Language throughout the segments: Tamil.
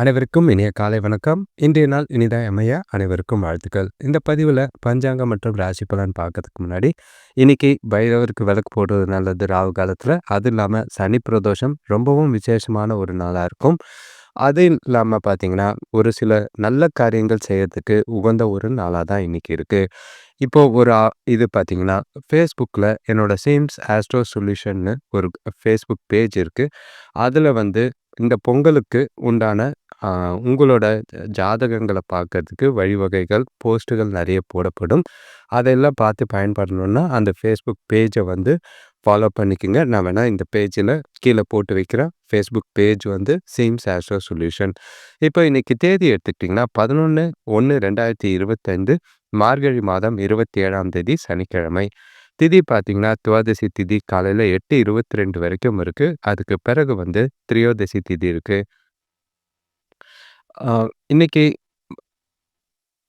அனைவருக்கும் இனிய காலை வணக்கம். இன்றைய நாள் இனிதாய் அமைய அனைவருக்கும் வாழ்த்துக்கள். இந்த பதிவில் பஞ்சாங்கம் மற்றும் ராசி பலன் பார்க்கறதுக்கு முன்னாடி இன்னைக்கு பைரவருக்கு விளக்கு போடுறது நல்லது ராகு காலத்தில். அது இல்லாமல் சனி பிரதோஷம் ரொம்பவும் விசேஷமான ஒரு நாளாக இருக்கும். அது இல்லாமல் பார்த்தீங்கன்னா ஒரு சில நல்ல காரியங்கள் செய்யறதுக்கு உகந்த ஒரு நாளாக தான் இன்னைக்கு இருக்குது இப்போ ஒரு இது பார்த்தீங்கன்னா ஃபேஸ்புக்கில் என்னோட சேம்ஸ் ஆஸ்ட்ரோ சொல்யூஷன்னு ஒரு ஃபேஸ்புக் பேஜ் இருக்குது அதில் வந்து இந்த பொங்கலுக்கு உண்டான உங்களோட ஜாதகங்களை பார்க்கறதுக்கு வழிவகைகள் போஸ்ட்டுகள் நிறைய போடப்படும். அதெல்லாம் பார்த்து பயன்படணும்னா அந்த ஃபேஸ்புக் பேஜை வந்து ஃபாலோ பண்ணிக்கோங்க. நான் வேணால் இந்த பேஜில் கீழே போட்டு வைக்கிறேன். ஃபேஸ்புக் பேஜ் வந்து சீம்ஸ் ஆஸ்ட்ரோ சொல்யூஷன் இப்போ இன்றைக்கி தேதி எடுத்துக்கிட்டிங்கன்னா பதினொன்று ஒன்று ரெண்டாயிரத்தி இருபத்தைந்து மார்கழி மாதம் இருபத்தி ஏழாம் தேதி சனிக்கிழமை. திதி பார்த்திங்கன்னா துவாதசி திதி காலையில் எட்டு இருபத்தி ரெண்டு வரைக்கும் இருக்குது அதுக்கு பிறகு வந்து திரியோதசி திதி இருக்குது இன்னைக்கு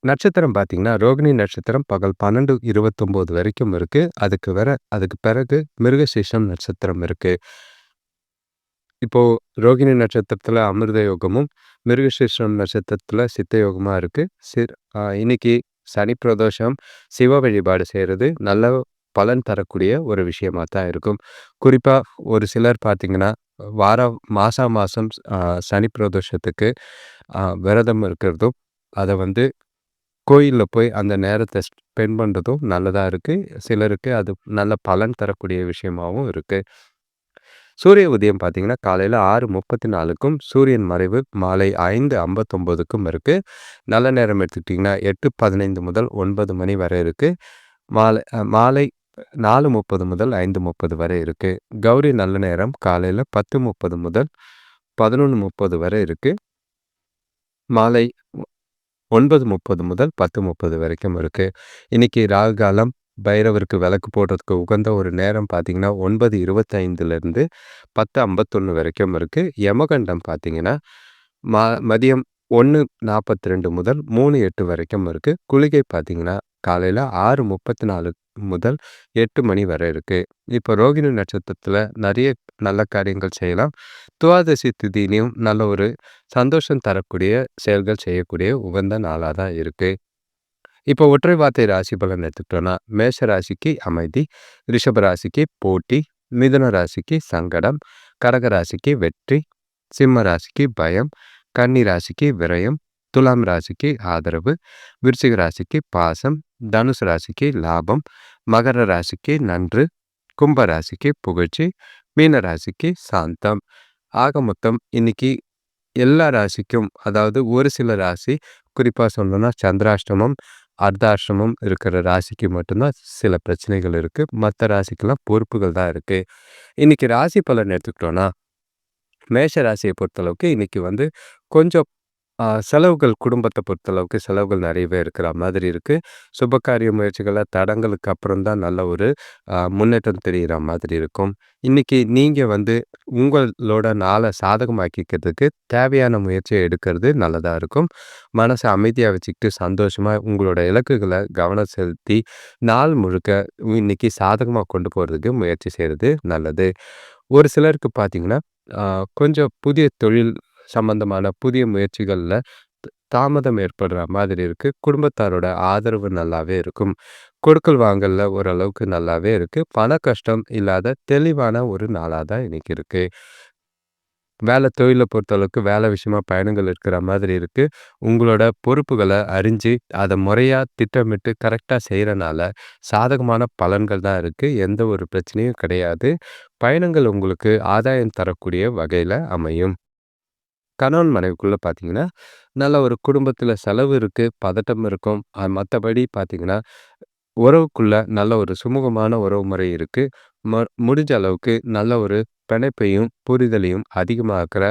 நட்சத்திரம் பார்த்தீங்கன்னா ரோகிணி நட்சத்திரம் பகல் பன்னெண்டு இருபத்தொம்போது வரைக்கும் இருக்குது அதுக்கு வர அதுக்கு பிறகு மிருகசீஷம் நட்சத்திரம் இருக்குது இப்போ ரோகிணி நட்சத்திரத்தில் அமிர்த யோகமும் மிருகசீஷம் நட்சத்திரத்தில் சித்த யோகமாக இருக்குது சிர் இன்னைக்கு சனி பிரதோஷம் சிவ வழிபாடு செய்கிறது நல்ல பலன் தரக்கூடிய ஒரு விஷயமாக தான் இருக்கும். குறிப்பாக ஒரு சிலர் பார்த்திங்கன்னா வார மாதா மாதம் சனி பிரதோஷத்துக்கு விரதம் இருக்கிறதும் அதை வந்து கோயிலில் போய் அந்த நேரத்தை ஸ்பெண்ட் பண்ணுறதும் நல்லதாக இருக்குது சிலருக்கு அது நல்ல பலன் தரக்கூடிய விஷயமாகவும் இருக்குது சூரிய உதயம் பார்த்தீங்கன்னா காலையில் ஆறு முப்பத்தி நாலுக்கும் சூரியன் மறைவு மாலை ஐந்து ஐம்பத்தொம்போதுக்கும் இருக்குது நல்ல நேரம் எடுத்துக்கிட்டிங்கன்னா எட்டு பதினைந்து முதல் ஒன்பது மணி வரை இருக்குது மாலை மாலை நாலு முப்பது முதல் ஐந்து முப்பது வரை இருக்குது கௌரி நல்ல நேரம். காலையில் பத்து முப்பது முதல் பதினொன்று முப்பது வரை இருக்குது மாலை ஒன்பது முப்பது முதல் பத்து முப்பது வரைக்கும் இருக்குது இன்றைக்கி ராகு காலம் பைரவருக்கு விளக்கு போடுறதுக்கு உகந்த ஒரு நேரம் பார்த்தீங்கன்னா ஒன்பது இருபத்தைந்துலேருந்து பத்து ஐம்பத்தொன்று வரைக்கும் இருக்குது யமகண்டம் பார்த்திங்கன்னா மா மதியம் ஒன்று நாற்பத்தி ரெண்டு முதல் மூணு எட்டு வரைக்கும் இருக்குது குளிகை பார்த்திங்கன்னா காலையில் ஆறு முப்பத்தி நாலு முதல் எட்டு மணி வரை இருக்குது இப்போ ரோகிணி நட்சத்திரத்தில் நிறைய நல்ல காரியங்கள் செய்யலாம். துவாதசி திதிலையும் நல்ல ஒரு சந்தோஷம் தரக்கூடிய செயல்கள் செய்யக்கூடிய உகந்த நாளாக தான் இருக்குது இப்போ ஒற்றை வார்த்தை ராசி பலன் எடுத்துக்கிட்டோன்னா மேஷ ராசிக்கு அமைதி ரிஷப ராசிக்கு போட்டி மிதுன ராசிக்கு சங்கடம் கடக ராசிக்கு வெற்றி சிம்ம ராசிக்கு பயம் கன்னி ராசிக்கு விரயம் துலாம் ராசிக்கு ஆதரவு விருச்சிக ராசிக்கு பாசம் தனுசு ராசிக்கு லாபம் மகர ராசிக்கு நன்று கும்ப ராசிக்கு புகழ்ச்சி மீன ராசிக்கு சாந்தம். ஆக மொத்தம் இன்னைக்கு எல்லா ராசிக்கும் அதாவது ஒரு சில ராசி குறிப்பாக சொல்லணும்னா சந்திராஷ்டமம் அர்த்தாஷ்டமம் இருக்கிற ராசிக்கு மட்டும்தான் சில பிரச்சனைகள் இருக்குது மற்ற ராசிக்கெல்லாம் பொறுப்புகள் தான் இருக்குது இன்னைக்கு ராசி பலன் எடுத்துக்கிட்டோன்னா மேஷ ராசியை பொறுத்தளவுக்கு இன்னைக்கு வந்து கொஞ்சம் செலவுகள் குடும்பத்தை பொறுத்தளவுக்கு செலவுகள் நிறையவே இருக்கிற மாதிரி இருக்குது சுபகாரிய முயற்சிகளை தடங்களுக்கு அப்புறம் தான் நல்ல ஒரு முன்னேற்றம் தெரிகிற மாதிரி இருக்கும். இன்னைக்கு நீங்கள் வந்து உங்களோட நாளை சாதகமாக்கிக்கிறதுக்கு தேவையான முயற்சியை எடுக்கிறது நல்லதாக இருக்கும். மனசை அமைதியாக வச்சுக்கிட்டு சந்தோஷமாக உங்களோட இலக்குகளை கவனம் செலுத்தி நாள் முழுக்க இன்னைக்கு சாதகமாக கொண்டு போகிறதுக்கு முயற்சி செய்கிறது நல்லது. ஒரு சிலருக்கு பார்த்தீங்கன்னா கொஞ்சம் புதிய தொழில் சம்பந்தமான புதிய முயற்சிகளில் தாமதம் ஏற்படுற மாதிரி இருக்குது குடும்பத்தாரோட ஆதரவு நல்லாவே இருக்கும். கொடுக்கல் வாங்கலில் ஓரளவுக்கு நல்லாவே இருக்குது பண கஷ்டம் இல்லாத தெளிவான ஒரு நாளாக தான் இன்றைக்கி இருக்குது வேலை தொழிலை பொறுத்தளவுக்கு வேலை விஷயமா பயணங்கள் இருக்கிற மாதிரி இருக்குது உங்களோட பொறுப்புகளை அறிஞ்சு அதை முறையாக திட்டமிட்டு கரெக்டாக செய்கிறனால சாதகமான பலன்கள் தான் இருக்குது எந்த ஒரு பிரச்சனையும் கிடையாது. பயணங்கள் உங்களுக்கு ஆதாயம் தரக்கூடிய வகையில் அமையும். கணவன் மனைவிக்குள்ளே பார்த்தீங்கன்னா நல்ல ஒரு குடும்பத்தில் செலவு இருக்குது பதட்டம் இருக்கும். மற்றபடி பார்த்தீங்கன்னா உறவுக்குள்ள நல்ல ஒரு சுமூகமான உறவு முறை இருக்குது ம முடிஞ்ச அளவுக்கு நல்ல ஒரு பிணைப்பையும் புரிதலையும் அதிகமாக்கிற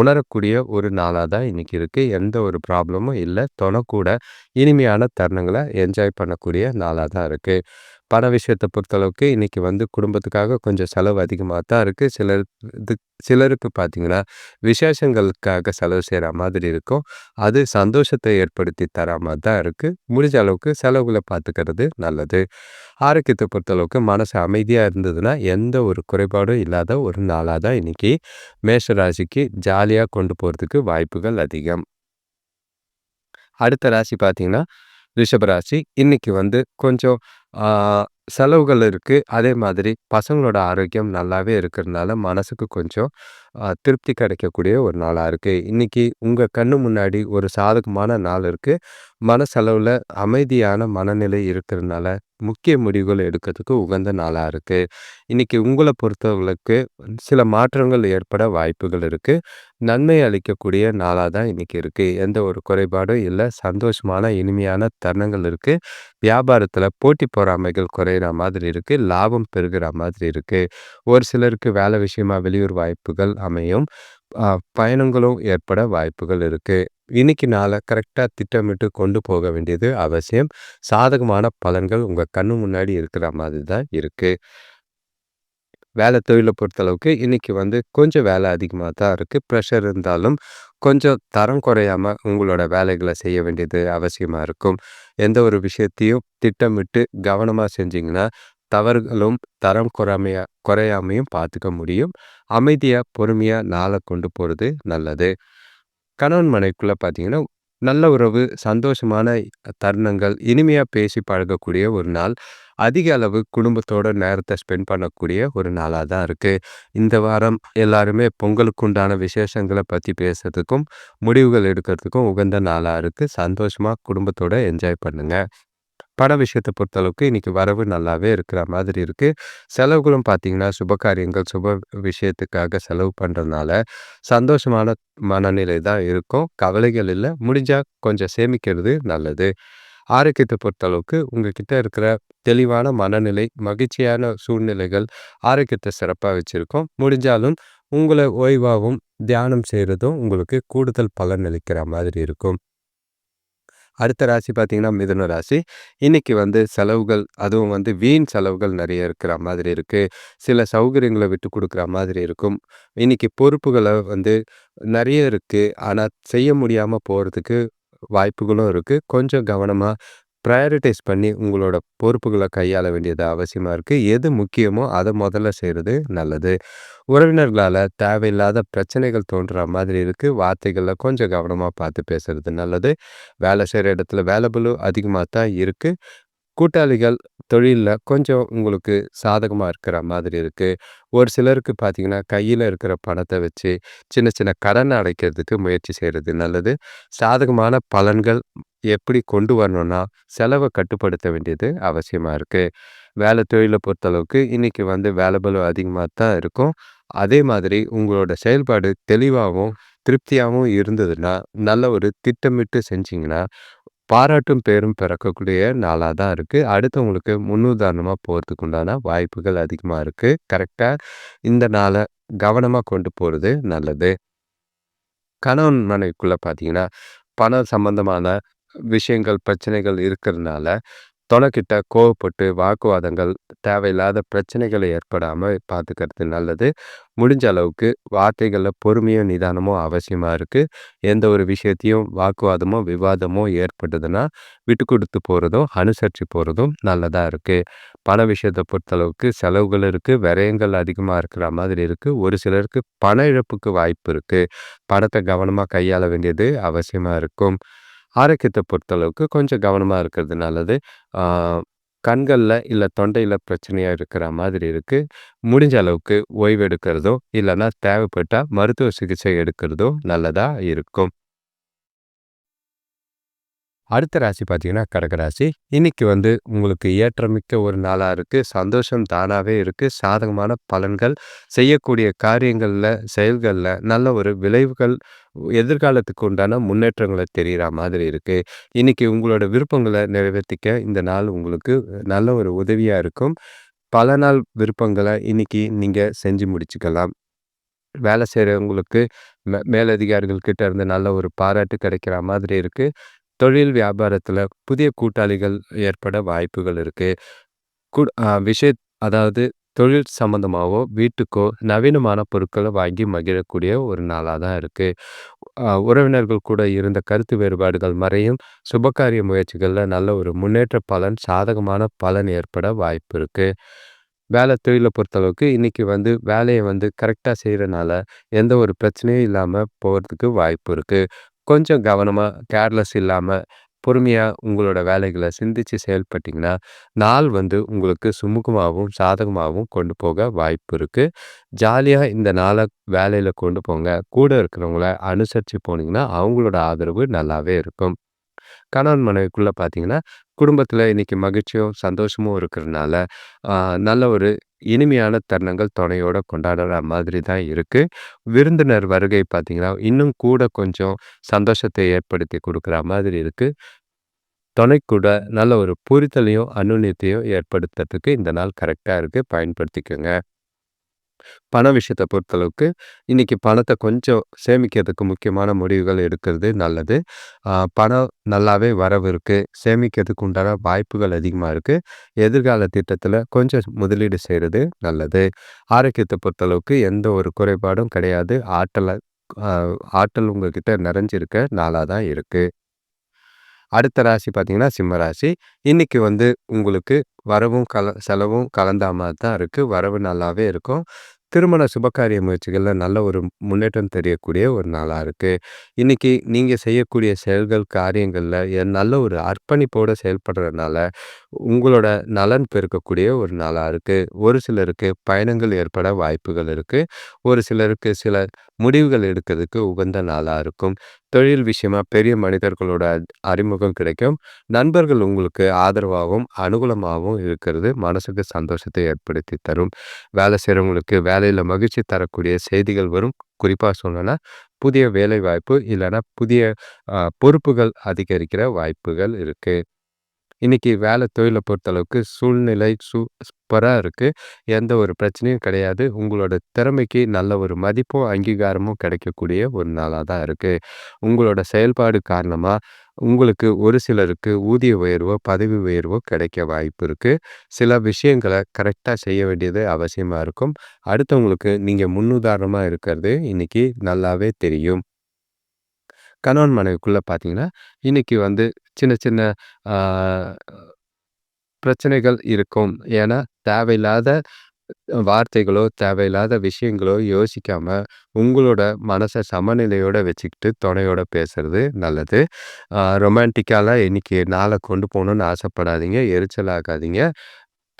உணரக்கூடிய ஒரு நாளாக தான் இன்றைக்கி இருக்குது எந்த ஒரு ப்ராப்ளமும் இல்லை. தொணக்கூட இனிமையான தருணங்களை என்ஜாய் பண்ணக்கூடிய நாளாக தான் இருக்குது பண விஷயத்தை பொறுத்தளவுக்கு இன்னைக்கு வந்து குடும்பத்துக்காக கொஞ்சம் செலவு அதிகமாக தான் இருக்குது சிலர் இது சிலருக்கு பார்த்தீங்கன்னா, விசேஷங்களுக்காக செலவு செய்கிற மாதிரி இருக்கும். அது சந்தோஷத்தை ஏற்படுத்தி தர மாதிரி தான் இருக்குது முடிஞ்ச அளவுக்கு செலவுகளை பார்த்துக்கிறது நல்லது. ஆரோக்கியத்தை பொறுத்தளவுக்கு மனசு அமைதியாக இருந்ததுன்னா, எந்த ஒரு குறைபாடும் இல்லாத ஒரு நாளாக தான் இன்னைக்கு மேஷராசிக்கு ராசிக்கு கொண்டு போகிறதுக்கு வாய்ப்புகள் அதிகம். அடுத்த ராசி பார்த்தீங்கன்னா, ரிஷபராசி இன்னைக்கு வந்து கொஞ்சம் செலவுகள் இருக்குது அதே மாதிரி பசங்களோட ஆரோக்கியம் நல்லாவே இருக்கிறனால, மனதுக்கு கொஞ்சம் திருப்தி கிடைக்கக்கூடிய ஒரு நாளாக இருக்குது இன்றைக்கி உங்கள் கண்ணு முன்னாடி ஒரு சாதகமான நாள் இருக்குது மனசளவில் அமைதியான மனநிலை இருக்கிறனால, முக்கிய முடிவுகள் எடுக்கிறதுக்கு உகந்த நாளாக இருக்குது இன்றைக்கி உங்களை பொறுத்தவர்களுக்கு சில மாற்றங்கள் ஏற்பட வாய்ப்புகள் இருக்குது நன்மை அளிக்கக்கூடிய நாளாக தான் இன்னைக்கு இருக்குது எந்த ஒரு குறைபாடும் இல்லை. சந்தோஷமான, இனிமையான தருணங்கள் இருக்குது வியாபாரத்தில் போட்டி பொறாமைகள் குறையிற மாதிரி இருக்குது லாபம் பெருகிற மாதிரி இருக்குது ஒரு சிலருக்கு வேலை விஷயமா வெளியூர் வாய்ப்புகள் அமையும். பயணங்களும் ஏற்பட வாய்ப்புகள் இருக்கு. இன்னைக்கு நாளை கரெக்டாக திட்டமிட்டு கொண்டு போக வேண்டியது அவசியம். சாதகமான பலன்கள் உங்கள் கண்ணு முன்னாடி இருக்கிற மாதிரி தான் இருக்கு. வேலை தொழிலை பொறுத்தளவுக்கு இன்னைக்கு வந்து கொஞ்சம் வேலை அதிகமாக தான் இருக்கு. ப்ரெஷர் இருந்தாலும், கொஞ்சம் தரம் குறையாம உங்களோட வேலைகளை செய்ய வேண்டியது அவசியமாக இருக்கும். எந்த ஒரு விஷயத்தையும் திட்டமிட்டு கவனமாக செஞ்சிங்கன்னா தவறுகளும் தரம் குறைமையா குறையாமையும் பார்த்துக்க முடியும். அமைதியாக பொறுமையாக நாளை கொண்டு போகிறது நல்லது. கணவன் மனைக்குள்ளே பார்த்தீங்கன்னா, நல்ல உறவு, சந்தோஷமான தருணங்கள், இனிமையாக பேசி பழகக்கூடிய ஒரு நாள். அதிக அளவு குடும்பத்தோட நேரத்தை ஸ்பெண்ட் பண்ணக்கூடிய ஒரு நாளாக தான் இருக்குது இந்த வாரம் எல்லாருமே பொங்கலுக்கு உண்டான விசேஷங்களை பற்றி பேசுறதுக்கும், முடிவுகள் எடுக்கிறதுக்கும் உகந்த நாளாக இருக்குது சந்தோஷமாக குடும்பத்தோட என்ஜாய் பண்ணுங்கள் பண விஷயத்தை பொறுத்தளவுக்கு இன்னைக்கு வரவு நல்லாவே இருக்கிற மாதிரி இருக்குது செலவுகளும் பார்த்தீங்கன்னா, சுப காரியங்கள், சுப விஷயத்துக்காக செலவு பண்ணுறதுனால சந்தோஷமான மனநிலை தான் இருக்கும். கவலைகள் இல்லை முடிஞ்சால் கொஞ்சம் சேமிக்கிறது நல்லது. ஆரோக்கியத்தை பொறுத்தளவுக்கு உங்ககிட்ட இருக்கிற தெளிவான மனநிலை, மகிழ்ச்சியான சூழ்நிலைகள் ஆரோக்கியத்தை சிறப்பாக வச்சுருக்கோம் முடிஞ்சாலும் உங்களை ஓய்வாகவும் தியானம் செய்கிறதும் உங்களுக்கு கூடுதல் பலன் அளிக்கிற மாதிரி இருக்கும். அடுத்த ராசி பார்த்தீங்கன்னா, மிதுன ராசி. இன்னைக்கு வந்து செலவுகள், அதுவும் வந்து வீண் செலவுகள் நிறைய இருக்கிற மாதிரி இருக்குது சில சௌகரியங்களை விட்டு கொடுக்குற மாதிரி இருக்கும். இன்னைக்கு பொறுப்புகளை வந்து நிறைய இருக்குது ஆனால் செய்ய முடியாமல் போகிறதுக்கு வாய்ப்புகளும் இருக்குது கொஞ்சம் கவனமாக ப்ரையாரிட்டைஸ் பண்ணி உங்களோட பொறுப்புகளை கையாள வேண்டியது அவசியமாக இருக்குது எது முக்கியமோ அதை முதல்ல செய்கிறது நல்லது. உறவினர்களால் தேவையில்லாத பிரச்சனைகள் தோன்ற மாதிரி இருக்குது வார்த்தைகளில் கொஞ்சம் கவனமாக பார்த்து பேசுறது நல்லது. வேலை செய்கிற இடத்துல வேலை அதிகமாக தான் இருக்குது கூட்டாளிகள் தொழிலில் கொஞ்சம் உங்களுக்கு சாதகமாக இருக்கிற மாதிரி இருக்குது ஒரு சிலருக்கு பார்த்தீங்கன்னா, கையில் இருக்கிற பணத்தை வச்சு சின்ன சின்ன கடனை அடைக்கிறதுக்கு முயற்சி செய்கிறது நல்லது. சாதகமான பலன்கள் எப்படி கொண்டு வரணும்னா, செலவை கட்டுப்படுத்த வேண்டியது அவசியமாக இருக்குது வேலை தொழிலை பொறுத்தளவுக்கு இன்னைக்கு வந்து வேலை பளு அதிகமாக தான் இருக்கும். அதே மாதிரி உங்களோட செயல்பாடு தெளிவாகவும் திருப்தியாகவும் இருந்ததுன்னா, நல்ல ஒரு திட்டமிட்டு செஞ்சிங்கன்னா பாராட்டும் பேரும் பிறக்கக்கூடிய நாளாக தான் இருக்குது அடுத்தவங்களுக்கு முன்னுதாரணமாக போகிறதுக்கு உண்டான வாய்ப்புகள் அதிகமாக இருக்குது கரெக்டாக இந்த நாளை கவனமாக கொண்டு போகிறது நல்லது. கணவன் மனைவிக்குள்ளே பார்த்தீங்கன்னா, பணம் சம்பந்தமான விஷயங்கள், பிரச்சனைகள் இருக்கிறதுனால, தொலைக்கிட்ட கோவப்பட்டு வாக்குவாதங்கள், தேவையில்லாத பிரச்சனைகளை ஏற்படாமல் பார்த்துக்கிறது நல்லது. முடிஞ்ச அளவுக்கு வார்த்தைகளில் பொறுமையும், நிதானமும் அவசியமாக இருக்குது எந்த ஒரு விஷயத்தையும் வாக்குவாதமோ, விவாதமோ ஏற்பட்டதுன்னா, விட்டு கொடுத்து போகிறதும் அனுசரித்து போகிறதும் நல்லதாக இருக்குது பண விஷயத்தை பொறுத்தளவுக்கு செலவுகள் இருக்குது விரயங்கள் அதிகமாக இருக்கிற மாதிரி இருக்குது ஒரு சிலருக்கு பண இழப்புக்கு வாய்ப்பு இருக்குது பணத்தை கவனமாக கையாள வேண்டியது அவசியமாக இருக்கும். ஆரோக்கியத்தை பொறுத்தளவுக்கு கொஞ்சம் கவனமாக இருக்கிறது நல்லது. கண்களில் இல்லை தொண்டையில் பிரச்சனையாக இருக்கிற மாதிரி இருக்குது முடிஞ்ச அளவுக்கு ஓய்வு எடுக்கிறதோ, இல்லைன்னா தேவைப்பட்டால் மருத்துவ சிகிச்சை எடுக்கிறதோ நல்லதாக இருக்கும். அடுத்த ராசி பார்த்தீங்கன்னா, கடகராசி இன்னைக்கு வந்து உங்களுக்கு ஏற்றமிக்க ஒரு நாளாக இருக்குது சந்தோஷம் தானாகவே இருக்குது சாதகமான பலன்கள், செய்யக்கூடிய காரியங்களில் செயல்களில் நல்ல ஒரு விளைவுகள், எதிர்காலத்துக்கு உண்டான முன்னேற்றங்களை தெரியிற மாதிரி இருக்குது இன்னைக்கு உங்களோட விருப்பங்களை நிறைவேற்றிக்க இந்த நாள் உங்களுக்கு நல்ல ஒரு உதவியாக இருக்கும். பல நாள் விருப்பங்களை இன்னைக்கு நீங்கள் செஞ்சு முடிச்சுக்கலாம். வேலை செய்கிறவங்களுக்கு மே மேலதிகாரிகள் கிட்ட இருந்து நல்ல ஒரு பாராட்டு கிடைக்கிற மாதிரி இருக்குது தொழில் வியாபாரத்தில் புதிய கூட்டாளிகள் ஏற்பட வாய்ப்புகள் இருக்குது குட் விஷய அதாவது தொழில் சம்மந்தமாகவோ வீட்டுக்கோ நவீனமான பொருட்களை வாங்கி மகிழக்கூடிய ஒரு நாளாக தான் இருக்குது உறவினர்கள் கூட இருந்த கருத்து வேறுபாடுகள் மறையும். சுபகாரிய முயற்சிகளில் நல்ல ஒரு முன்னேற்ற பலன், சாதகமான பலன் ஏற்பட வாய்ப்பு இருக்குது வேலை தொழிலை பொறுத்தளவுக்கு இன்னைக்கு வந்து வேலையை வந்து கரெக்டாக செய்கிறனால எந்த ஒரு பிரச்சனையும் இல்லாமல் போகிறதுக்கு வாய்ப்பு இருக்குது கொஞ்சம் கவனமாக கேர்லெஸ் இல்லாம, பொறுமையா உங்களோட வேலைகள சிந்திச்சு செயல்பட்டீங்கன்னா, நாள் வந்து உங்களுக்கு சுமூகமாவும், சாதகமாவும் கொண்டு போக வாய்ப்பு இருக்கு. ஜாலியா இந்த நாள வேலையில கொண்டு போங்க. கூட இருக்கிறவங்கள அனுசரிச்சு போனீங்கன்னா, அவங்களோட ஆதரவு நல்லாவே இருக்கும். கணவன் மனைவிக்குள்ள பார்த்தீங்கன்னா, குடும்பத்தில இன்னைக்கு மகிழ்ச்சியும், சந்தோஷமும் இருக்கிறனால, அ நல்ல ஒரு இனிமையான தருணங்கள் துணையோட கொண்டாடுற மாதிரி தான் இருக்குது விருந்தினர் வருகை பார்த்தீங்கன்னா, இன்னும் கூட கொஞ்சம் சந்தோஷத்தை ஏற்படுத்தி கொடுக்குற மாதிரி இருக்குது துணை கூட நல்ல ஒரு புரிதலையும், அந்யோன்யத்தையும் ஏற்படுத்துறதுக்கு இந்த நாள் கரெக்டாக இருக்குது பயன்படுத்திக்கங்க. பண விஷயத்தை பொறுத்தளவுக்கு, இன்றைக்கி பணத்தை கொஞ்சம் சேமிக்கிறதுக்கு முக்கியமான முடிவுகள் எடுக்கிறது நல்லது. பணம் நல்லாவே வரவு இருக்குது சேமிக்கிறதுக்கு உண்டான வாய்ப்புகள் அதிகமாக இருக்குது எதிர்கால திட்டத்தில் கொஞ்சம் முதலீடு செய்கிறது நல்லது. ஆரோக்கியத்தை பொறுத்தளவுக்கு எந்த ஒரு குறைபாடும் கிடையாது. ஆற்றலை ஆற்றல் உங்ககிட்ட நிறைஞ்சிருக்க நாளாக தான் இருக்குது அடுத்த ராசி பார்த்தீங்கன்னா, சிம்ம ராசி. இன்றைக்கி வந்து உங்களுக்கு வரவும், கல செலவும் கலந்தா மாதிரி தான் இருக்குது வரவு நல்லாவே இருக்கும். திருமண சுபகாரிய முயற்சிகளில் நல்ல ஒரு முன்னேற்றம் தெரியக்கூடிய ஒரு நாளாக இருக்குது இன்றைக்கி நீங்கள் செய்யக்கூடிய செயல்கள், காரியங்களில் நல்ல ஒரு அர்ப்பணிப்போடு செயல்படுறதுனால, உங்களோட நலன் பெருக்கக்கூடிய ஒரு நாளாக இருக்குது ஒரு சிலருக்கு பயணங்கள் ஏற்பட வாய்ப்புகள் இருக்குது ஒரு சிலருக்கு சில முடிவுகள் எடுக்கிறதுக்கு உகந்த நாளாக இருக்கும். தொழில் விஷயமா பெரிய மனிதர்களோட அறிமுகம் கிடைக்கும். நண்பர்கள் உங்களுக்கு ஆதரவாகவும், அனுகூலமாகவும் இருக்கிறது மனசுக்கு சந்தோஷத்தை ஏற்படுத்தி தரும். வேலை செய்கிறவங்களுக்கு வேலையில் மகிழ்ச்சி தரக்கூடிய செய்திகள் வரும். குறிப்பாக சொல்லணும்னா, புதிய வேலைவாய்ப்பு இல்லைன்னா புதிய பொறுப்புகள் அதிகரிக்கிற வாய்ப்புகள் இருக்குது இன்னைக்கு வேலை தொழிலை பொறுத்தளவுக்கு சூழ்நிலை சூ இருக்குது எந்த ஒரு பிரச்சனையும் கிடையாது. உங்களோட திறமைக்கு நல்ல ஒரு மதிப்பும், அங்கீகாரமும் கிடைக்கக்கூடிய ஒரு நாளாக தான் இருக்குது உங்களோட செயல்பாடு காரணமாக உங்களுக்கு ஒரு சிலருக்கு ஊதிய உயர்வோ, பதவி உயர்வோ கிடைக்க வாய்ப்பு இருக்குது சில விஷயங்களை கரெக்டாக செய்ய வேண்டியது அவசியமாக இருக்கும். அடுத்தவங்களுக்கு நீங்கள் முன்னுதாரணமாக இருக்கிறது இன்றைக்கி நல்லாவே தெரியும். கணவன் மனைவிக்குள்ளே பார்த்தீங்கன்னா, இன்றைக்கி வந்து சின்ன சின்ன பிரச்சனைகள் இருக்கும். ஏன்னா, தேவையில்லாத வார்த்தைகளோ, தேவையில்லாத விஷயங்களோ யோசிக்காம, உங்களோட மனசை சமநிலையோட வச்சுக்கிட்டு துணையோட பேசுறது நல்லது. ரொமான்டிக்காலாம் இன்னைக்கு நாளை கொண்டு போகணுன்னு ஆசைப்படாதீங்க. எரிச்சல் ஆகாதீங்க.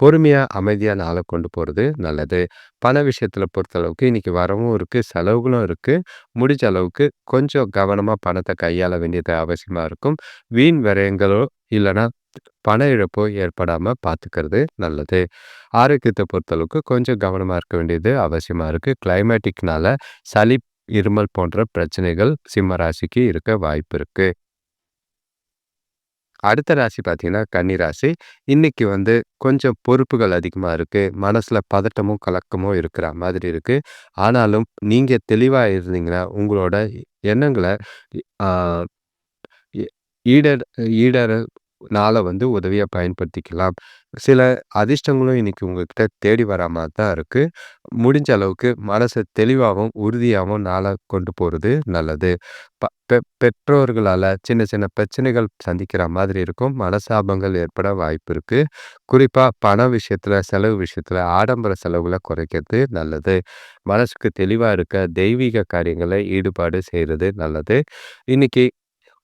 பொறுமையாக அமைதியாக நாளை கொண்டு போகிறது நல்லது. பண விஷயத்தில் பொறுத்தளவுக்கு இன்றைக்கி வரவும் இருக்குது செலவுகளும் இருக்குது முடிஞ்ச அளவுக்கு கொஞ்சம் கவனமாக பணத்தை கையாள வேண்டியது அவசியமாக இருக்கும். வீண் விரயங்களோ, இல்லைன்னா பண இழப்போ ஏற்படாமல் பார்த்துக்கிறது நல்லது. ஆரோக்கியத்தை பொறுத்தளவுக்கு கொஞ்சம் கவனமாக இருக்க வேண்டியது அவசியமாக இருக்குது கிளைமேட்டிக்னால சளி, இருமல் போன்ற பிரச்சனைகள் சிம்ம ராசிக்கு இருக்க வாய்ப்பு இருக்குது அடுத்த ராசி பார்த்தீங்கன்னா, கன்னி ராசி. இன்னைக்கு வந்து கொஞ்சம் பொறுப்புகள் அதிகமாக இருக்குது மனசில் பதட்டமும், கலக்கமும் இருக்கிற மாதிரி இருக்குது ஆனாலும் நீங்கள் தெளிவாக இருந்தீங்கன்னா, உங்களோட எண்ணங்களை ஈடர் ஈடர நாளை வந்து உதவியாக பயன்படுத்திக்கலாம். சில அதிர்ஷ்டங்களும் இன்றைக்கி உங்ககிட்ட தேடி வர மாதிரி தான் இருக்குது முடிஞ்ச அளவுக்கு மனசை தெளிவாகவும் உறுதியாகவும் நாளை கொண்டு போகிறது நல்லது. ப பெ பெற்றோர்களால் சின்ன சின்ன பிரச்சனைகள் சந்திக்கிற மாதிரி இருக்கும். மனசாபங்கள் ஏற்பட வாய்ப்பு இருக்குது குறிப்பாக பண விஷயத்தில் செலவு விஷயத்தில் ஆடம்பர செலவுகளை குறைக்கிறது நல்லது. மனசுக்கு தெளிவாக இருக்க தெய்வீக காரியங்களை ஈடுபாடு செய்கிறது நல்லது. இன்றைக்கி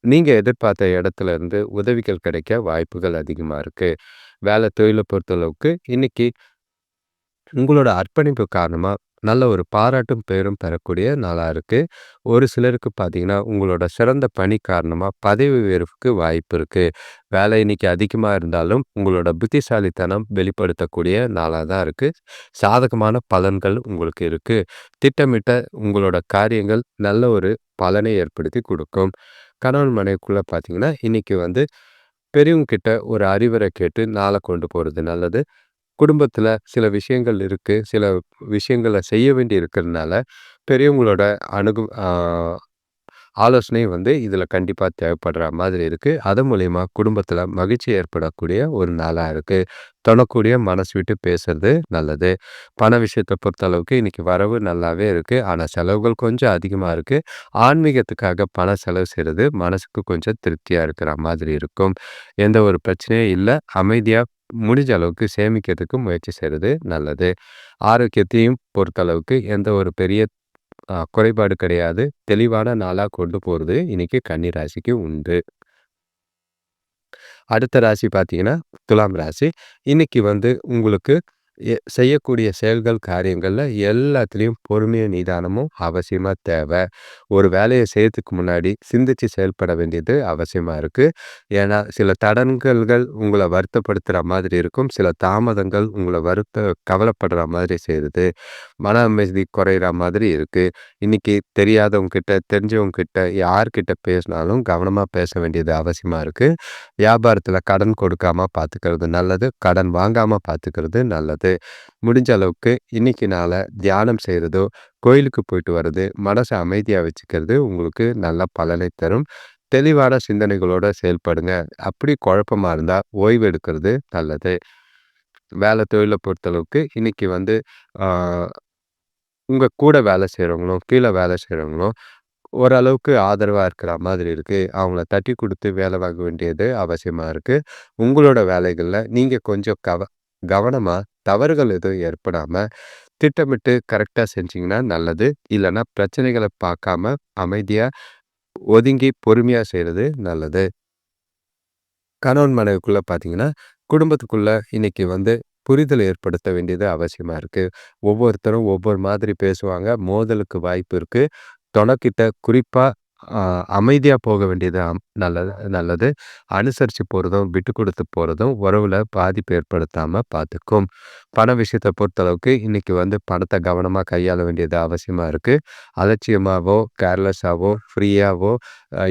நீங்கள் எதிர்பார்த்த இடத்துல இருந்து உதவிகள் கிடைக்க வாய்ப்புகள் அதிகமாக இருக்குது வேலை தொழிலை பொறுத்தளவுக்கு இன்றைக்கி உங்களோட அர்ப்பணிப்பு காரணமாக நல்ல ஒரு பாராட்டும், பெயரும் பெறக்கூடிய நாளாக இருக்குது ஒரு சிலருக்கு பார்த்தீங்கன்னா, உங்களோட சிறந்த பணி காரணமாக பதவி உயர்வுக்கு வாய்ப்பு இருக்குது வேலை இன்னைக்கு அதிகமாக இருந்தாலும், உங்களோட புத்திசாலித்தனம் வெளிப்படுத்தக்கூடிய நாளாக தான் இருக்குது சாதகமான பலன்கள் உங்களுக்கு இருக்குது திட்டமிட்ட உங்களோட காரியங்கள் நல்ல ஒரு பலனை ஏற்படுத்தி கொடுக்கும். கணவன் மனைவிக்குள்ளே பார்த்தீங்கன்னா, இன்றைக்கி வந்து பெரியவங்கக்கிட்ட ஒரு அறிவுரை கேட்டு நாளை கொண்டு போகிறது நல்லது. குடும்பத்தில் சில விஷயங்கள் இருக்குது சில விஷயங்கள செய்ய வேண்டி இருக்கிறதுனால, பெரியவங்களோட அணுகு ஆலோசனை வந்து இதில் கண்டிப்பாக தேவைப்படுற மாதிரி இருக்குது அது மூலிமா குடும்பத்தில் மகிழ்ச்சி ஏற்படக்கூடிய ஒரு நாளாக இருக்குது தொணக்கூடிய மனசு விட்டு பேசுறது நல்லது. பண விஷயத்தை பொறுத்தளவுக்கு இன்றைக்கி வரவு நல்லாவே இருக்குது ஆனால் செலவுகள் கொஞ்சம் அதிகமாக இருக்குது ஆன்மீகத்துக்காக பண செலவு செய்கிறது மனசுக்கு கொஞ்சம் திருப்தியாக இருக்கிற மாதிரி இருக்கும். எந்த ஒரு பிரச்சனையும் இல்லை. அமைதியாக முடிஞ்ச அளவுக்கு சேமிக்கிறதுக்கு முயற்சி செய்கிறது நல்லது. ஆரோக்கியத்தையும் பொறுத்தளவுக்கு எந்த ஒரு பெரிய குறைபாடு கிடையாது. தெளிவான நாளாக கொண்டு போகிறது இன்னைக்கு கன்னி ராசிக்கு உண்டு. அடுத்த ராசி பார்த்தீங்கன்னா துலாம் ராசி. இன்னைக்கு வந்து உங்களுக்கு செய்யக்கூடிய செயல்கள் காரியங்களில் எல்லாத்துலேயும் பொறுமையும் நிதானமும் அவசியமாக தேவை. ஒரு வேலையை செய்யறதுக்கு முன்னாடி சிந்திச்சு செயல்பட வேண்டியது அவசியமாக இருக்குது ஏன்னா சில தடங்கல்கள் உங்களை வருத்தப்படுத்துகிற மாதிரி இருக்கும். சில தாமதங்கள் உங்களை வருத்த கவலைப்படுற மாதிரி செய்யுது. மன அமைதி குறையிற மாதிரி இருக்குது இன்னைக்கு தெரியாதவங்க கிட்ட யார்கிட்ட பேசினாலும் கவனமாக பேச வேண்டியது அவசியமாக இருக்குது வியாபாரத்தில் கடன் கொடுக்காமல் பார்த்துக்கிறது நல்லது. கடன் வாங்காமல் பார்த்துக்கிறது நல்லது. முடிஞ்ச அளவுக்கு இன்னைக்கு நாளை தியானம் செய்கிறதோ கோயிலுக்கு போயிட்டு வர்றது மனசை அமைதியாக வச்சுக்கிறது உங்களுக்கு நல்ல பலனை தரும். தெளிவான சிந்தனைகளோட செயல்படுங்க. அப்படி குழப்பமா இருந்தால் ஓய்வு எடுக்கிறது நல்லது. வேலை தொழிலை பொறுத்தளவுக்கு இன்னைக்கு வந்து உங்கள் கூட வேலை செய்கிறவங்களும் கீழே வேலை செய்கிறவங்களும் ஓரளவுக்கு ஆதரவாக இருக்கிற மாதிரி இருக்குது அவங்கள தட்டி கொடுத்து வேலை வாங்க வேண்டியது அவசியமாக இருக்குது உங்களோட வேலைகளில் நீங்கள் கொஞ்சம் கவ கவனமாக தவறுகள் எதுவும் ஏற்படாமல் திட்டமிட்டு கரெக்டாக செஞ்சிங்கன்னா நல்லது. இல்லைன்னா பிரச்சனைகளை பார்க்காம அமைதியாக ஒதுங்கி பொறுமையாக செய்கிறது நல்லது. கணவன் மனைவிக்குள்ளே பார்த்தீங்கன்னா குடும்பத்துக்குள்ளே இன்னைக்கு வந்து புரிதல் ஏற்படுத்த வேண்டியது அவசியமாக இருக்குது ஒவ்வொருத்தரும் ஒவ்வொரு மாதிரி பேசுவாங்க. மோதலுக்கு வாய்ப்பு இருக்குது தொணக்கிட்ட குறிப்பாக அமைதியாக போக வேண்டியது நல்லது நல்லது. அனுசரித்து போகிறதும் விட்டு கொடுத்து போகிறதும் உறவில் பாதிப்பு ஏற்படுத்தாமல் பார்த்துக்கும் பண விஷயத்தை பொறுத்தளவுக்கு இன்றைக்கி வந்து பணத்தை கவனமாக கையாள வேண்டியது அவசியமாக இருக்குது அலட்சியமாகவோ கேர்லெஸ்ஸாகவோ ஃப்ரீயாகவோ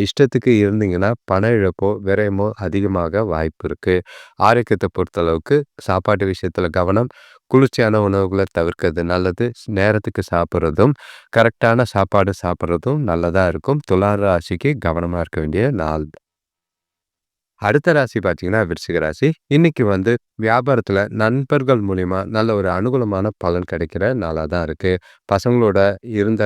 இஷ்டத்துக்கு இருந்தீங்கன்னா பண இழப்போ விரயமோ அதிகமாக வாய்ப்பு இருக்குது ஆரோக்கியத்தை பொறுத்தளவுக்கு சாப்பாட்டு விஷயத்தில் கவனம் குளிர்ச்சியான உணவுகளை தவிர்க்கிறது நல்லது. நேரத்துக்கு சாப்பிட்றதும் கரெக்டான சாப்பாடு சாப்பிட்றதும் நல்லதாக இருக்கும். துலா ராசிக்கு கவனமாக இருக்க வேண்டிய நாள். அடுத்த ராசி பார்த்தீங்கன்னா விருச்சிக ராசி. இன்னைக்கு வந்து வியாபாரத்தில் நண்பர்கள் மூலிமா நல்ல ஒரு அனுகூலமான பலன் கிடைக்கிற நாளாக தான் இருக்குது பசங்களோட இருந்த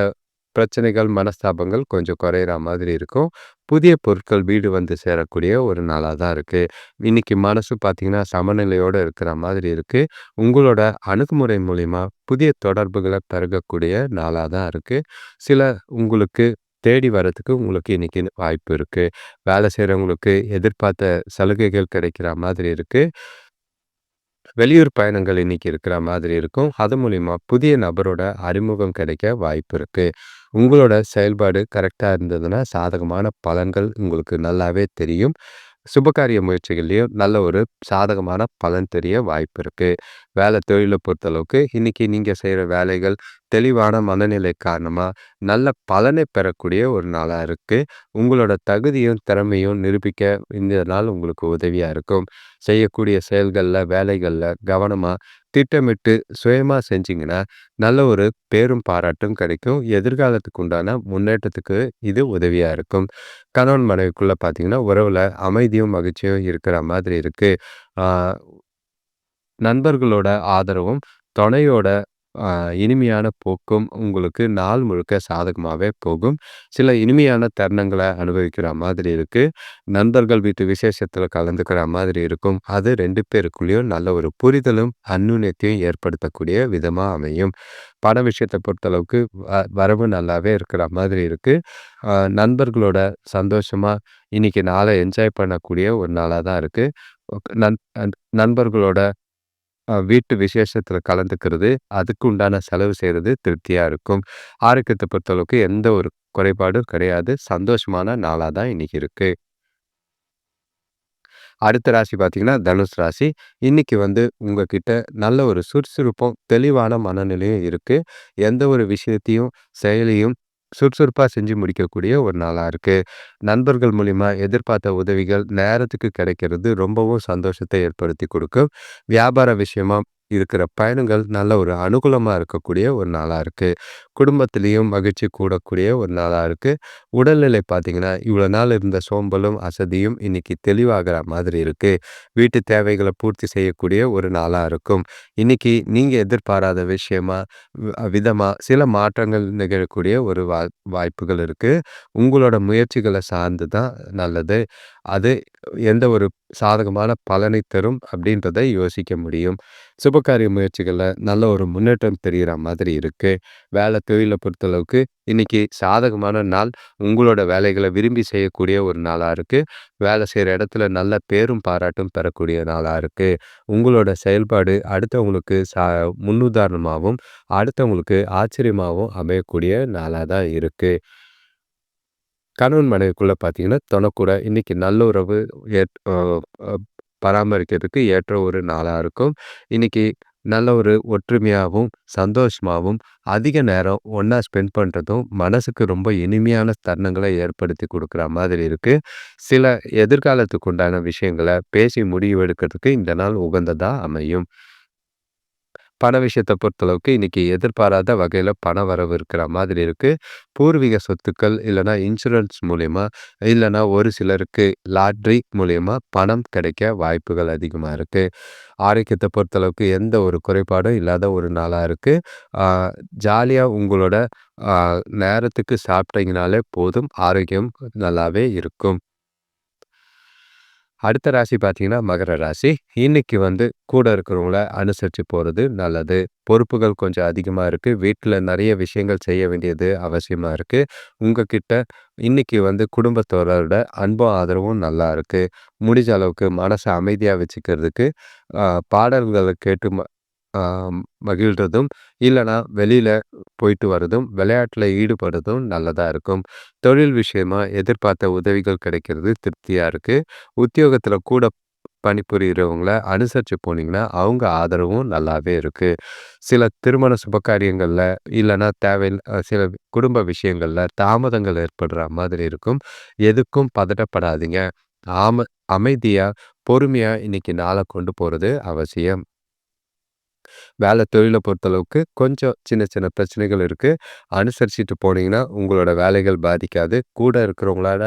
பிரச்சனைகள் மனஸ்தாபங்கள் கொஞ்சம் குறையிற மாதிரி இருக்கும். புதிய பொருட்கள் வீடு வந்து சேரக்கூடிய ஒரு நாளாக தான் இருக்குது இன்றைக்கி மனசு பார்த்திங்கன்னா சமநிலையோடு இருக்கிற மாதிரி இருக்குது உங்களோட அணுகுமுறை மூலிமா புதிய தொடர்புகளை பெருகக்கூடிய நாளாக தான் இருக்குது சில உங்களுக்கு தேடி வர்றதுக்கு உங்களுக்கு இன்றைக்கி வாய்ப்பு இருக்குது வேலை செய்கிறவங்களுக்கு எதிர்பார்த்த சலுகைகள் கிடைக்கிற மாதிரி இருக்குது வெளியூர் பயணங்கள் இன்னைக்கு இருக்கிற மாதிரி இருக்கும். அது மூலிமா புதிய நபரோட அறிமுகம் கிடைக்க வாய்ப்பு இருக்குது உங்களோட செயல்பாடு கரெக்டாக இருந்ததுன்னா சாதகமான பலன்கள் உங்களுக்கு நல்லாவே தெரியும். சுபகாரிய முயற்சிகள்லையும் நல்ல ஒரு சாதகமான பலன் தெரிய வாய்ப்பு இருக்குது வேலை தொழிலை பொறுத்தளவுக்கு இன்றைக்கி நீங்கள் செய்கிற வேலைகள் தெளிவான மனநிலை காரணமாக நல்ல பலனை பெறக்கூடிய ஒரு நாளாக இருக்குது உங்களோட தகுதியும் திறமையும் நிரூபிக்க இந்த நாள் உங்களுக்கு உதவியாக இருக்கும். செய்யக்கூடிய செயல்களில் வேலைகளில் கவனமாக திட்டமிட்டு சுயமாக செஞ்சிங்கன்னா நல்ல ஒரு பேரும் பாராட்டும் கிடைக்கும். எதிர்காலத்துக்கு உண்டான முன்னேற்றத்துக்கு இது உதவியாக இருக்கும். கணவன் மனைவிக்குள்ளே பார்த்தீங்கன்னா உறவில் அமைதியும் மகிழ்ச்சியும் இருக்கிற மாதிரி இருக்குது நண்பர்களோட ஆதரவும் துணையோட இனிமையான போக்கும் உங்களுக்கு நாள் முழுக்க சாதகமாகவே போகும். சில இனிமையான தருணங்களை அனுபவிக்கிற மாதிரி இருக்குது நண்பர்கள் வீட்டு விசேஷத்தில் கலந்துக்கிற மாதிரி இருக்கும். அது ரெண்டு பேருக்குள்ளேயும் நல்ல ஒரு புரிதலும் அந்நுண்ணியத்தையும் ஏற்படுத்தக்கூடிய விதமாக அமையும். பண விஷயத்தை பொறுத்தளவுக்கு வரவு நல்லாவே இருக்கிற மாதிரி இருக்குது நண்பர்களோட சந்தோஷமாக இன்னைக்கு நாளை என்ஜாய் பண்ணக்கூடிய ஒரு நாளாக தான் இருக்குது நண் நண்பர்களோட வீட்டு விசேஷத்தில் கலந்துக்கிறது, அதுக்கு உண்டான செலவு செய்கிறது திருப்தியாக இருக்கும். ஆரோக்கியத்தை பொறுத்தளவுக்கு எந்த ஒரு குறைபாடும் கிடையாது. சந்தோஷமான நாளாக தான் இன்றைக்கி இருக்குது அடுத்த ராசி பார்த்தீங்கன்னா, தனுஷ் ராசி. இன்னைக்கு வந்து உங்ககிட்ட நல்ல ஒரு சுறுசுறுப்பும், தெளிவான மனநிலையும் இருக்குது எந்த ஒரு விஷயத்தையும், செயலையும் சுறுசுறுப்பாக செஞ்சு முடிக்கக்கூடிய ஒரு நாளாக இருக்குது நண்பர்கள் மூலிமா எதிர்பார்த்த உதவிகள் நேரத்துக்கு கிடைக்கிறது ரொம்பவும் சந்தோஷத்தை ஏற்படுத்தி கொடுக்கும். வியாபார விஷயமா இருக்கிற பயணங்கள் நல்ல ஒரு அனுகூலமாக இருக்கக்கூடிய ஒரு நாளாக இருக்குது குடும்பத்துலேயும் மகிழ்ச்சி கூடக்கூடிய ஒரு நாளாக இருக்குது உடல்நிலை பார்த்திங்கன்னா இவ்வளோ நாள் இருந்த சோம்பலும், அசதியும் இன்றைக்கி தெளிவாகிற மாதிரி இருக்குது வீட்டு தேவைகளை பூர்த்தி செய்யக்கூடிய ஒரு நாளாக இருக்கும். இன்றைக்கி நீங்கள் எதிர்பாராத விஷயமா விதமாக சில மாற்றங்கள் நிகழக்கூடிய ஒரு வா வாய்ப்புகள் இருக்குது உங்களோட முயற்சிகளை சார்ந்து தான் நல்லது. அது எந்த ஒரு சாதகமான பலனை தரும் அப்படின்றத யோசிக்க முடியும். சுபகாரிய முயற்சிகளில் நல்ல ஒரு முன்னேற்றம் தெரிகிற மாதிரி இருக்குது வேலை தொழிலை பொறுத்தளவுக்கு இன்னைக்கு சாதகமான நாள். உங்களோட வேலைகளை விரும்பி செய்யக்கூடிய ஒரு நாளாக இருக்குது வேலை செய்கிற இடத்துல நல்ல பேரும், பாராட்டும் பெறக்கூடிய நாளாக இருக்குது உங்களோட செயல்பாடு அடுத்தவங்களுக்கு சா முன்னுதாரணமாகவும் அடுத்தவங்களுக்கு ஆச்சரியமாகவும் அமையக்கூடிய நாளாக தான் இருக்குது கணவன் மனைவிக்குள்ளே பார்த்தீங்கன்னா, தொணக்கூட இன்றைக்கி நல்லுறவு ஏற் பராமரிக்கிறதுக்கு ஏற்ற ஒரு நாளாக இருக்கும். இன்றைக்கி நல்ல ஒரு ஒற்றுமையாகவும் சந்தோஷமாகவும் அதிக நேரம் ஒன்றா ஸ்பெண்ட் பண்ணுறதும் மனசுக்கு ரொம்ப இனிமையான தருணங்களை ஏற்படுத்தி கொடுக்குற மாதிரி இருக்குது சில எதிர்காலத்துக்கு உண்டான விஷயங்கள பேசி முடிவு எடுக்கிறதுக்கு இந்த நாள் உகந்ததாக அமையும். பண விஷயத்த பொறுத்தளவுக்கு இன்றைக்கி எதிர்பாராத வகையில் பண வரவு இருக்கிற மாதிரி இருக்குது பூர்வீக சொத்துக்கள் இல்லைனா இன்சூரன்ஸ் மூலயமா இல்லைனா ஒரு சிலருக்கு லாட்ரி மூலயமா பணம் கிடைக்க வாய்ப்புகள் அதிகமாக இருக்குது ஆரோக்கியத்தை பொறுத்தளவுக்கு எந்த ஒரு குறைபாடும் இல்லாத ஒரு நாளாக இருக்குது ஜாலியாக உங்களோட நேரத்துக்கு சாப்பிட்டீங்கனாலே போதும். ஆரோக்கியம் நல்லாவே இருக்கும். அடுத்த ராசி பார்த்தீங்கன்னா, மகர ராசி. இன்னைக்கு வந்து கூட இருக்கிறவங்கள அனுசரித்து போகிறது நல்லது. பொறுப்புகள் கொஞ்சம் அதிகமாக இருக்குது வீட்டில் நிறைய விஷயங்கள் செய்ய வேண்டியது அவசியமாக இருக்குது உங்ககிட்ட இன்னைக்கு வந்து குடும்பத்தோரோட அன்பும், ஆதரவும் நல்லா இருக்குது முடிஞ்ச அளவுக்கு மனசை அமைதியாக வச்சுக்கிறதுக்கு, பாடல்களை கேட்டு கேட்டு மகிழ்கிறதும் இல்லைன்னா வெளியில் போயிட்டு வரதும், விளையாட்டில் ஈடுபடுறதும் நல்லதாக இருக்கும். தொழில் விஷயமா எதிர்பார்த்த உதவிகள் கிடைக்கிறது திருப்தியாக இருக்குது உத்தியோகத்தில் கூட பணிபுரியிறவங்கள அனுசரித்து போனீங்கன்னா, அவங்க ஆதரவும் நல்லாவே இருக்குது சில திருமண சுபகாரியங்களில் இல்லைன்னா தேவை சில குடும்ப விஷயங்களில் தாமதங்கள் ஏற்படுற மாதிரி இருக்கும். எதுக்கும் பதட்டப்படாதீங்க. ஆம அமைதியாக பொறுமையாக இன்னைக்கு நாளை கொண்டு போகிறது அவசியம். வேலை தொழிலை பொறுத்தளவுக்கு கொஞ்சம் சின்ன சின்ன பிரச்சனைகள் இருக்குது அனுசரிச்சுட்டு போனீங்கன்னா, உங்களோட வேலைகள் பாதிக்காது. கூட இருக்கிறவங்களோட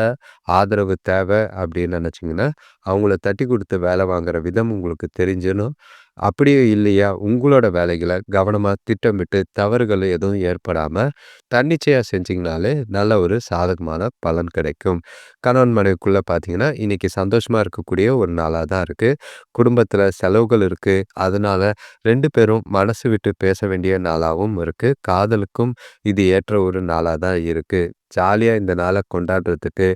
ஆதரவு தேவை அப்படின்னு நினச்சிங்கன்னா அவங்கள தட்டி கொடுத்து வேலை வாங்குற விதம் உங்களுக்கு தெரிஞ்சணும் அப்படியே இல்லையா, உங்களோட வேலைகளை கவனமாக திட்டமிட்டு தவறுகள் எதுவும் ஏற்படாமல் தன்னிச்சையாக செஞ்சிங்கனாலே நல்ல ஒரு சாதகமான பலன் கிடைக்கும். கணவன் மனைவிக்குள்ளே பார்த்தீங்கன்னா, இன்னைக்கு சந்தோஷமாக இருக்கக்கூடிய ஒரு நாளாக தான் இருக்குது குடும்பத்தில் செலவுகள் இருக்குது அதனால் ரெண்டு பேரும் மனசு விட்டு பேச வேண்டிய நாளாகவும் இருக்குது காதலுக்கும் இது ஏற்ற ஒரு நாளாக தான் இருக்குது ஜாலியாக இந்த நாளை கொண்டாடுறதுக்கு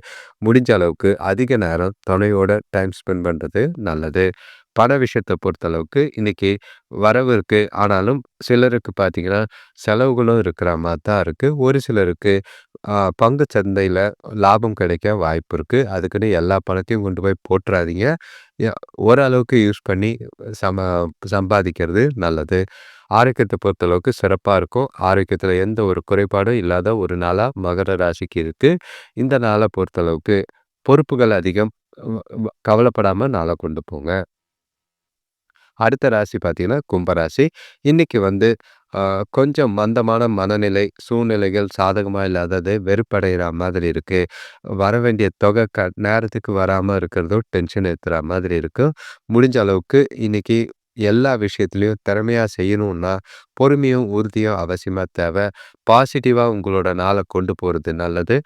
முடிஞ்ச அளவுக்கு அதிக நேரம் துணையோட டைம் ஸ்பெண்ட் பண்ணுறது நல்லது. பண விஷயத்தை பொறுத்தளவுக்கு இன்னைக்கு வரவு இருக்குது ஆனாலும் சிலருக்கு பார்த்தீங்கன்னா, செலவுகளும் இருக்கிற மாதிரி தான் இருக்குது ஒரு சிலருக்கு பங்கு சந்தையில் லாபம் கிடைக்க வாய்ப்பு இருக்குது அதுக்குன்னு எல்லா பணத்தையும் கொண்டு போய் போட்டுறாதீங்க. ஓரளவுக்கு யூஸ் பண்ணி சம சம்பாதிக்கிறது நல்லது. ஆரோக்கியத்தை பொறுத்தளவுக்கு சிறப்பாக இருக்கும். ஆரோக்கியத்தில் எந்த ஒரு குறைபாடும் இல்லாத ஒரு நாளாக மகர ராசிக்கு இருக்குது இந்த நாளை பொறுத்தளவுக்கு பொறுப்புகள் அதிகம். கவலைப்படாமல் நாளை கொண்டு போங்க. அடுத்த ராசி பார்த்திங்கன்னா கும்பராசி. இன்றைக்கி வந்து கொஞ்சம் மந்தமான மனநிலை, சூழ்நிலைகள் சாதகமாக இல்லாதது வெறுப்படைகிற மாதிரி இருக்குது வர வேண்டிய தொகை க நேரத்துக்கு வராமல் இருக்கிறதும் டென்ஷன் ஏத்துற மாதிரி இருக்கும். முடிஞ்ச அளவுக்கு இன்னைக்கு எல்லா விஷயத்துலையும் திறமையாக செய்யணும்னா, பொறுமையும், உறுதியும் அவசியமாக தேவை. பாசிட்டிவாக உங்களோட நாளை கொண்டு போகிறது நல்லது.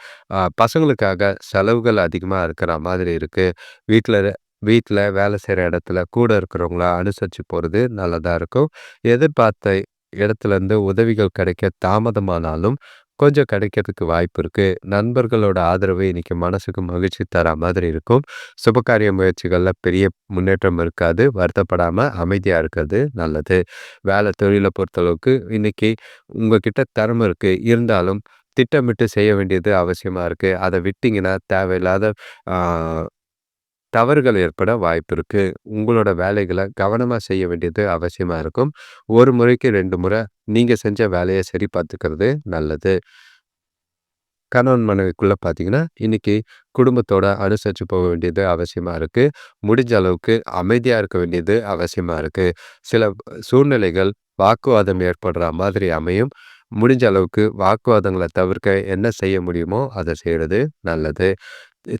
பசங்களுக்காக செலவுகள் அதிகமாக இருக்கிற மாதிரி இருக்குது வீட்டில் வீட்டில் வேலை செய்கிற இடத்துல கூட இருக்கிறவங்கள அனுசரித்து போகிறது நல்லதாக இருக்கும். எதிர்பார்த்த இடத்துலருந்து உதவிகள் கிடைக்க தாமதமானாலும், கொஞ்சம் கிடைக்கிறதுக்கு வாய்ப்பு இருக்குது நண்பர்களோட ஆதரவு இன்னைக்கு மனசுக்கு மகிழ்ச்சி தர மாதிரி இருக்கும். சுபகாரிய முயற்சிகளில் பெரிய முன்னேற்றம் இருக்காது. வருத்தப்படாமல் அமைதியாக இருக்கிறது நல்லது. வேலை தொழிலை பொறுத்தளவுக்கு இன்னைக்கு உங்ககிட்ட திறமை இருக்குது இருந்தாலும் திட்டமிட்டு செய்ய வேண்டியது அவசியமாக இருக்குது அதை விட்டிங்கன்னா தேவையில்லாத தவறுகள் ஏற்பட வாய்ப்பு இருக்கு. உங்களோட வேலைகளை கவனமாக செய்ய வேண்டியது அவசியமாக இருக்கும். ஒரு முறைக்கு ரெண்டு முறை நீங்கள் செஞ்ச வேலையை சரி பார்த்துக்கிறது நல்லது. கணவன் மனைவிக்குள்ளே பார்த்தீங்கன்னா, இன்னைக்கு குடும்பத்தோட அனுசரிச்சு போக வேண்டியது அவசியமாக இருக்குது முடிஞ்ச அளவுக்கு அமைதியாக இருக்க வேண்டியது அவசியமாக இருக்குது சில சூழ்நிலைகள் வாக்குவாதம் ஏற்படுற மாதிரி அமையும். முடிஞ்ச அளவுக்கு வாக்குவாதங்களை தவிர்க்க என்ன செய்ய முடியுமோ, அதை செய்கிறது நல்லது.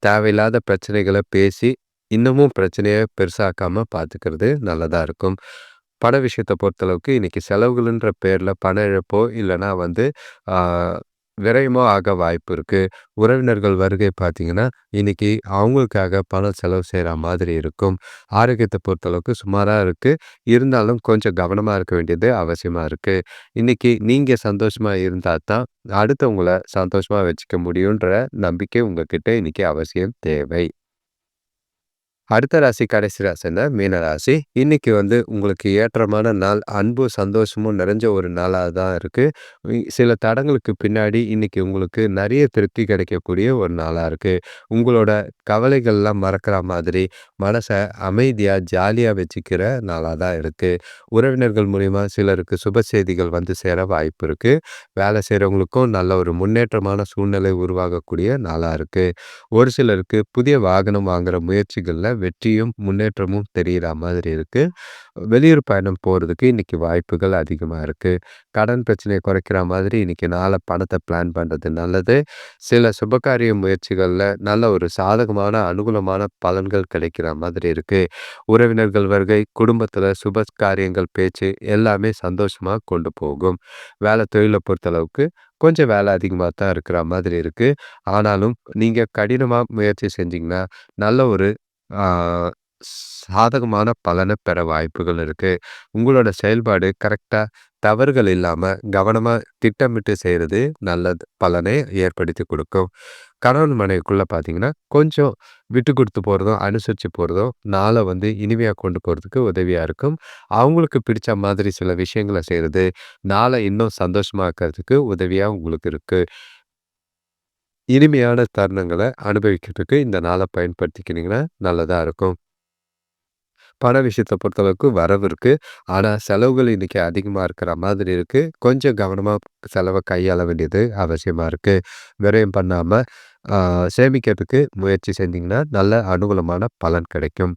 தேவையில்லாத பிரச்சனைகளை பேசி, இன்னமும் பிரச்சனையை பெருசாக்காமல் பார்த்துக்கிறது நல்லதாக இருக்கும். பண விஷயத்தை பொறுத்தளவுக்கு இன்றைக்கி செலவுகள்ன்ற பேரில் பண இழப்போ, இல்லைனா வந்து விரயமோ ஆக வாய்ப்பு இருக்குது உறவினர்கள் வருகை பார்த்தீங்கன்னா, இன்றைக்கி அவங்களுக்காக பணம் செலவு செய்கிற மாதிரி இருக்கும். ஆரோக்கியத்தை பொறுத்தளவுக்கு சுமாராக இருக்குது இருந்தாலும் கொஞ்சம் கவனமாக இருக்க வேண்டியது அவசியமாக இருக்குது இன்றைக்கி நீங்கள் சந்தோஷமாக இருந்தால் தான், அடுத்தவங்களை சந்தோஷமாக வச்சுக்க முடியுன்ற நம்பிக்கை உங்ககிட்ட இன்றைக்கி அவசியம் தேவை. அடுத்த ராசி கடைசி ராசின்னா மீன ராசி. இன்னைக்கு வந்து உங்களுக்கு ஏற்றமான நாள். அன்பும், சந்தோஷமும் நிறைஞ்ச ஒரு நாளாக தான் இருக்குது சில தடங்களுக்கு பின்னாடி இன்னைக்கு உங்களுக்கு நிறைய திருப்தி கிடைக்கக்கூடிய ஒரு நாளாக இருக்குது உங்களோட கவலைகள்லாம் மறக்கிற மாதிரி, மனசை அமைதியாக ஜாலியாக வச்சுக்கிற நாளாக தான் இருக்குது உறவினர்கள் மூலிமா சிலருக்கு சுப செய்திகள் வந்து சேர வாய்ப்பு இருக்குது வேலை செய்கிறவங்களுக்கும் நல்ல ஒரு முன்னேற்றமான சூழ்நிலை உருவாகக்கூடிய நாளாக இருக்குது ஒரு சிலருக்கு புதிய வாகனம் வாங்குகிற முயற்சிகளில் வெற்றியும், முன்னேற்றமும் தெரியிற மாதிரி இருக்குது வெளியூர் பயணம் போகிறதுக்கு இன்றைக்கி வாய்ப்புகள் அதிகமாக இருக்குது கடன் பிரச்சனையை குறைக்கிற மாதிரி இன்றைக்கி நாளை பணத்தை பிளான் பண்ணுறது நல்லது. சில சுபகாரிய முயற்சிகளில் நல்ல ஒரு சாதகமான, அனுகூலமான பலன்கள் கிடைக்கிற மாதிரி இருக்குது உறவினர்கள் வருகை, குடும்பத்தில் சுப காரியங்கள் பேச்சு எல்லாமே சந்தோஷமாக கொண்டு போகும். வேலை தொழிலை பொறுத்தளவுக்கு கொஞ்சம் வேலை அதிகமாக தான் இருக்கிற மாதிரி இருக்குது ஆனாலும் நீங்கள் கடினமாக முயற்சி செஞ்சிங்கன்னா நல்ல ஒரு சாதகமான பலனை பெற வாய்ப்புகள் இருக்குது உங்களோட செயல்பாடு கரெக்டாக தவறுகள் இல்லாமல் கவனமாக திட்டமிட்டு செய்கிறது நல்லது. பலனை ஏற்படுத்தி கொடுக்கும். கணவன் மனைவிக்குள்ளே பார்த்தீங்கன்னா, கொஞ்சம் விட்டு கொடுத்து போகிறதும் அனுசரித்து போகிறதும் நாளை வந்து இனிமையாக கொண்டு போகிறதுக்கு உதவியாக இருக்கும். அவங்களுக்கு பிடிச்ச மாதிரி சில விஷயங்கள செய்கிறது நாளை இன்னும் சந்தோஷமாக்கிறதுக்கு உதவியாக உங்களுக்கு இருக்குது இனிமையான தருணங்களை அனுபவிக்கிறதுக்கு இந்த நாளை பயன்படுத்திக்கினீங்கன்னா நல்லதாக இருக்கும். பண விஷயத்தை பொறுத்தளவுக்கு வரவு இருக்குது ஆனால் செலவுகள் இன்றைக்கி அதிகமாக இருக்கிற மாதிரி இருக்குது கொஞ்சம் கவனமாக செலவை கையாள வேண்டியது அவசியமாக இருக்குது விரயம் பண்ணாமல் சேமிக்கிறதுக்கு முயற்சி செஞ்சிங்கன்னா நல்ல அனுகூலமான பலன் கிடைக்கும்.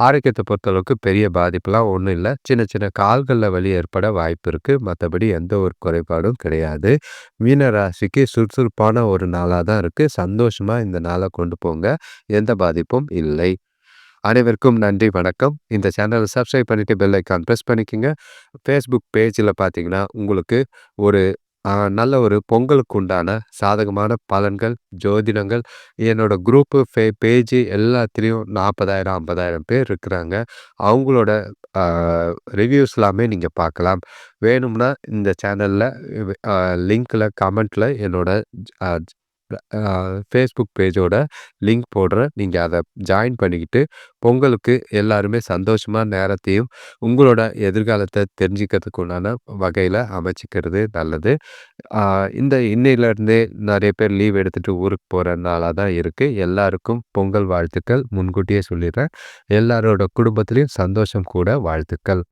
ஆரோக்கியத்தை பொறுத்தளவுக்கு பெரிய பாதிப்புலாம் ஒன்றும் இல்லை சின்ன சின்ன கால்களில் வலி ஏற்பட வாய்ப்பு இருக்குது மற்றபடி எந்த ஒரு குறைபாடும் கிடையாது. மீன ராசிக்கு சுறுசுறுப்பான ஒரு நாளாக தான் இருக்குது சந்தோஷமாக இந்த நாளை கொண்டு போங்க. எந்த பாதிப்பும் இல்லை. அனைவருக்கும் நன்றி, வணக்கம். இந்த சேனலை சப்ஸ்கிரைப் பண்ணிட்டு பெல் ஐக்கான் ப்ரெஸ் பண்ணிக்கோங்க ஃபேஸ்புக் பேஜில் பார்த்தீங்கன்னா, உங்களுக்கு ஒரு நல்ல ஒரு பொங்கலுக்கு உண்டான சாதகமான பலன்கள், ஜோதிடங்கள் என்னோட குரூப்பு, ஃபே பேஜ் எல்லாத்துலேயும் நாற்பதாயிரம் ஐம்பதாயிரம் பேர் இருக்கிறாங்க. அவங்களோட ரிவ்யூஸ் எல்லாமே நீங்கள் பார்க்கலாம். வேணும்னா இந்த சேனலில் லிங்கில் கமெண்ட்டில் கமெண்ட்ல என்னோட ஃபேஸ்புக் பேஜோட லிங்க் போடுறேன். நீங்கள் அதை ஜாயின் பண்ணிக்கிட்டு, பொங்கலுக்கு எல்லாருமே சந்தோஷமாக நேரத்தையும், உங்களோட எதிர்காலத்தை தெரிஞ்சுக்கிறதுக்கு உண்டான வகையில் அமைச்சிக்கிறது நல்லது. இந்த இன்னையிலேருந்தே நிறைய பேர் லீவ் எடுத்துகிட்டு ஊருக்கு போகிற நாளாக தான் இருக்குது எல்லாருக்கும் பொங்கல் வாழ்த்துக்கள் முன்கூட்டியே சொல்லிடுறேன் எல்லாரோட குடும்பத்துலேயும் சந்தோஷம் கூட வாழ்த்துக்கள்.